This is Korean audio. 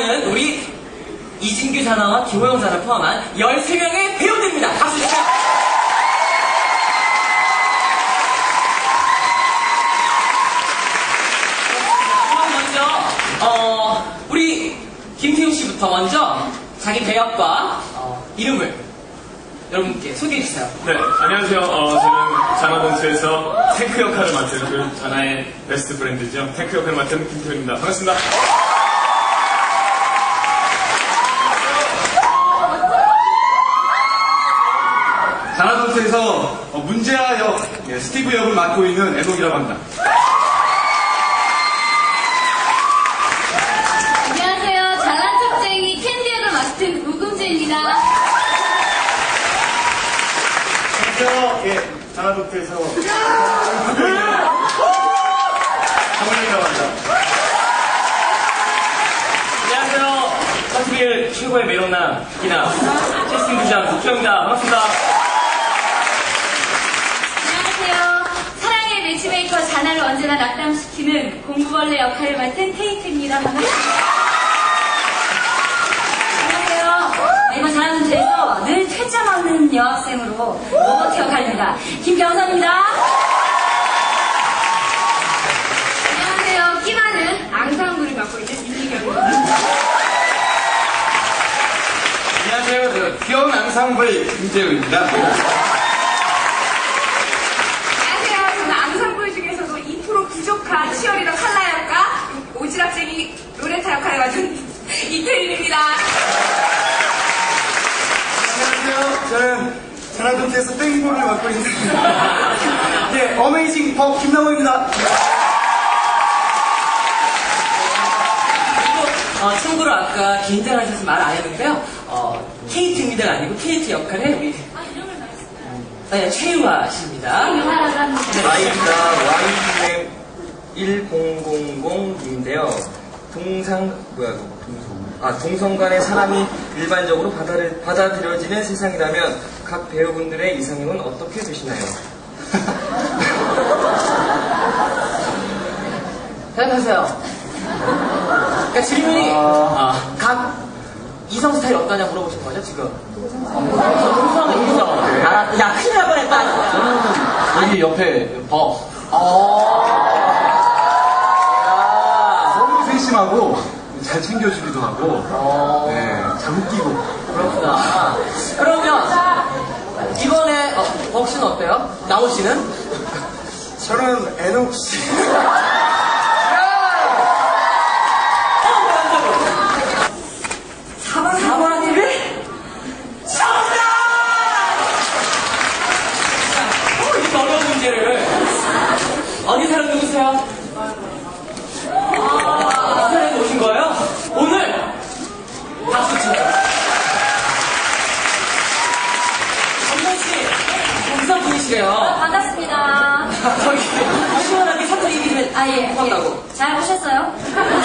좋아하는 우리 이진규 자나와 김호영 자를 포함한 13명의 배우들입니다. 박수 주세요. 그럼 먼저 어, 우리 김태우 씨부터 먼저 자기 배역과 어, 이름을 여러분께 소개해 주세요. 네, 안녕하세요. 어, 저는 자나본스에서 탱크 역할을 맡은 그 자나의 베스트 브랜드죠. 탱크 역할을 맡은 김태훈입니다. 반갑습니다. 자나돈스에서 문제아 역, 예, 스티브 역을 맡고 있는 애동이라고 합니다. 안녕하세요. 잘난 척쟁이 캔디 역을 맡은 우금주입니다. 안녕하세요. 예, 자나돈스에서 정원이라고 합니다. 안녕하세요. 사투리의 최고의 매력남, 기나 캐스팅 부장 국정입니다. 반갑습니다. 제나 낙담시키는 공구벌레 역할을 맡은. 반갑습니다. 안녕하세요. 이번 자나문제에서 늘 퇴짜 맞는 여학생으로 로버트 역할입니다. 김경선입니다. 안녕하세요. 끼 많은 앙상블을 맡고 있는 임미경입니다. 안녕하세요. 저 귀여운 앙상블 김재우입니다. 안녕하세요. 저는 앙상블 중에서도 2% 부족한 치어리더 칼라 역과 오지랖쟁이 로레타 역할을 맡은 이태린입니다. 안녕하세요. 자나돈스에서 땡볼을 맡고 있는 예, 어메이징 법 김남호입니다. 그리고 어, 참고로 아까 긴장 하셔서 말 안 했는데요. 어, 케이트입니다가 아니고 케이트 역할에 우리 아. 네, 최유아 씨입니다. 아이가 Y1000인데요. 동상 뭐야 동성 아 동성 간의 사람이 일반적으로 받아들, 받아들여지는 세상이라면 각 배우분들의 이상형은 어떻게 되시나요? 대답하세요. 그러니까 질문이 아, 각 이성 스타일 어떠냐 물어보신 거죠 지금? 동성 동성. 아, 야 큰일 날 뻔했다. 여기 옆에 법. 어. 야, 너무 세심하고 잘 챙겨주기도 하고 어. 네, 잘 웃기고 그렇구나. 그러면 이번에 어, 벅 씨는 어때요? 나오 씨는? 저는 애녹 씨 사번 사번 TV 정답! 어, 이렇게 어려운 문제를 어디 사람 누구세요? 아, 부산에서 오신 거예요? 오늘 박수 치죠. 정선 씨, 부산 분이시래요. 반갑습니다. 시원하게 사투리 해. 아, 예. 한다고. 잘 보셨어요? 대본